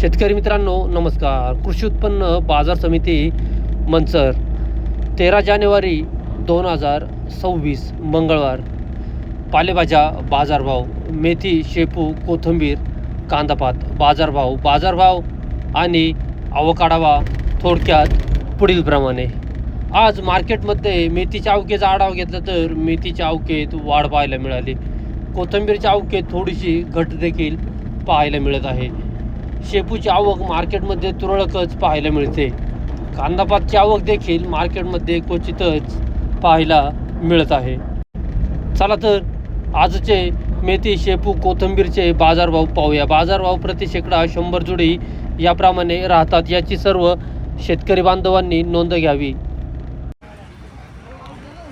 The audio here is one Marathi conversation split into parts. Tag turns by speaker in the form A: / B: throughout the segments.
A: शेतकरी मित्रांनो नमस्कार. कृषी उत्पन्न बाजार समिती मंचर तेरा जानेवारी दोन हजार सव्वीस मंगळवार. पालेभाज्या बाजारभाव मेथी शेपू कोथिंबीर कांदापात बाजारभाव बाजारभाव आणि अवकाढावा थोडक्यात पुढीलप्रमाणे. आज मार्केटमध्ये मेथीच्या अवकेचा आढावा घेतला तर मेथीच्या अवकेत वाढ पाहायला मिळाली. कोथिंबीरच्या अवकेत थोडीशी घट देखील पाहायला मिळत आहे. शेपूची आवक मार्केटमध्ये तुरळकच पाहायला मिळते. कांदापातची आवक देखील मार्केटमध्ये क्वचितच पाहायला मिळत आहे. चला तर आजचे मेथी शेपू कोथिंबीरचे बाजारभाव पाहूया. बाजारभाव प्रति शेकडा शंभर जुडी याप्रमाणे राहतात. याची सर्व शेतकरी बांधवांनी नोंद घ्यावी.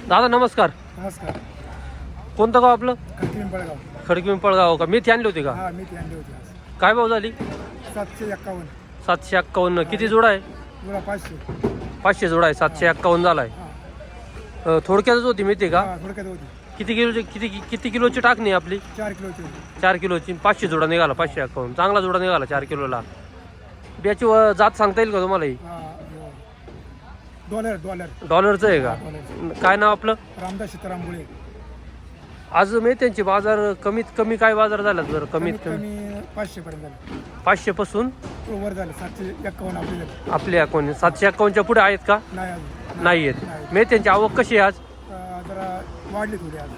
A: दादा नमस्कार.
B: नमस्कार.
A: कोणतं गाव आपलं?
B: खडकी पिंपळगाव.
A: खडकी पिंपळगाव का? मेथी आणली होती का?
B: मी ती आणली होती
A: काय भाव झाली?
B: सातशे एक्कावन्न.
A: सातशे एक्कावन्न. किती जोडा आहे?
B: पाचशे.
A: पाचशे जोडा आहे. सातशे एक्कावन्न झाला आहे
B: हा.
A: अ, थोडक्यातच होती मेथी का?
B: हा थोडक्यात होती.
A: किती किलोची किती किती किलोची टाकणी आहे आपली?
B: चार किलोची होती.
A: चार किलोची. पाचशे जोडा निघाला पाचशे अकाउंट चांगला जोडा निघाला चार किलोला. बियाची व- जात सांगता येईल का तुम्हाला ही.
B: Dollar dollar.
A: डॉलरचं आहे का?
B: डॉलर
A: काय नाव आपलं?
B: रामदास सीताराम मुळे.
A: आज मेथ्यांचे बाजार कमीत कमी काय बाजार झाला बरं कमीत
B: कमीत
A: कमी.
B: कमी पाचशे पर्यंत झालं.
A: पाचशे पासून?
B: तो वर झालं. सातशे एक्कावन्न आपली झाली.
A: आपले अकाउंट सातशे अकाउंटच्या पुढे आहेत का?
B: नाही अजून.
A: नाही आहेत. मेथ्यांची आवक कशी आहे आज?
B: अं, जरा वाढली थोडी आज.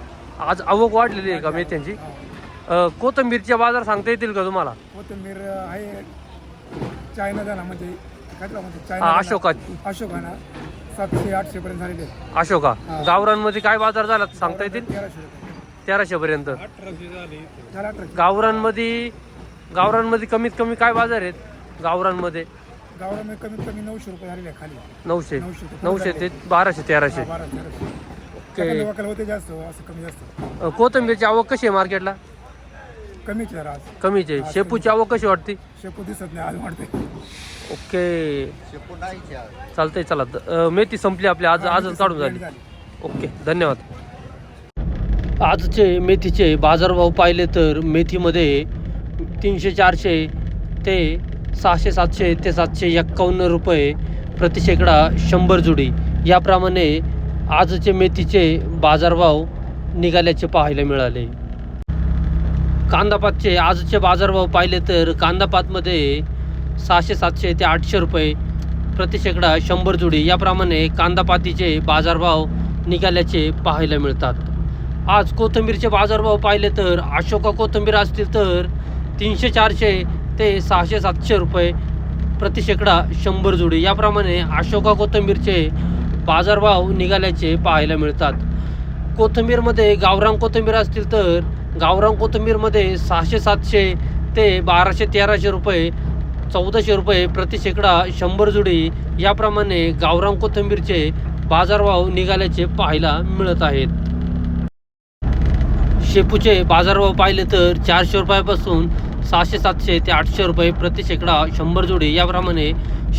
A: आज आवक वाढलेली आहे का मेथ्यांची?
B: हा.
A: अ, कोथिंबीरच्या बाजार सांगता येतील का तुम्हाला?
B: कोथिंबीर आहे चायना जाणं म्हणजे काय त्याला म्हणते
A: हा,
B: चायना
A: अशोका.
B: अशोकाना सातशे आठशे पर्यंत झालेले आहेत.
A: अशोका.
B: हा.
A: गावरांमध्ये काय बाजार झाला सांगता येतील?
B: तेराशे रुपये.
A: तेराशे पर्यंत. गावरांमध्ये गावरांमध्ये कमीत कमी काय बाजार आहेत? गावरांमध्ये
B: गावरामध्ये कमीत कमी नऊशे रुपये झालेले आहे खाली.
A: नऊशे.
B: नऊशे ते
A: बाराशे तेराशे. ओके.
B: एखाद्या लोकांना होते जास्त असं कमी जास्त.
A: अ, कोथिंबीरची आवक कशी आहे मार्केटला?
B: कमीच आज.
A: कमीच आहे. शेपूची आवक कशी वाटते?
B: शेपू दिसत नाही आज वाटते
A: ओके. चालतंय चला. द- अ, मेथी संपली आपली. आज आजच काढून झाली. ओके धन्यवाद. आजचे मेथीचे बाजारभाव पाहिले तर मेथीमध्ये तीनशे चारशे ते सहाशे सातशे ते सातशे एक्कावन्न रुपये प्रतिशेकडा शंभर जुडी. याप्रमाणे आजचे मेथीचे बाजारभाव निघाल्याचे पाहायला मिळाले. कांदापातचे आजचे बाजारभाव पाहिले तर कांदापातमध्ये सहाशे सातशे ते आठशे रुपये प्रति शेकडा शंभर जुडी. याप्रमाणे कांदापातीचे बाजारभाव निघाल्याचे पाहायला मिळतात. आज कोथिंबीरचे बाजारभाव पाहिले तर अशोका कोथिंबीर असतील तर तीनशे चारशे ते सहाशे सातशे रुपये प्रति शेकडा शंभर जुडी. याप्रमाणे अशोका कोथिंबीरचे बाजारभाव निघाल्याचे पाहायला मिळतात. कोथिंबीरमध्ये गावरान कोथिंबीर असतील तर गावरान कोथिंबीरमध्ये सहाशे सातशे ते बाराशे तेराशे रुपये चौदाशे रुपये प्रति शेकडा शंभर जुडी. याप्रमाणे गावरान कोथिंबीरचे बाजारभाव निघाल्याचे पाहायला मिळत आहेत. शेपूचे बाजारभाव पाहिले तर चारशे रुपयापासून सहाशे सातशे ते आठशे रुपये प्रति शेकडा शंभर जोडी याप्रमाणे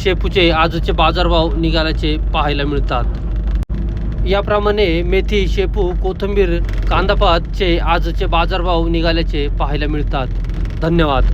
A: शेपूचे आजचे बाजारभाव निघाल्याचे पाहायला मिळतात. याप्रमाणे मेथी शेपू कोथिंबीर कांदापातचे आजचे बाजारभाव निघाल्याचे पाहायला मिळतात. धन्यवाद.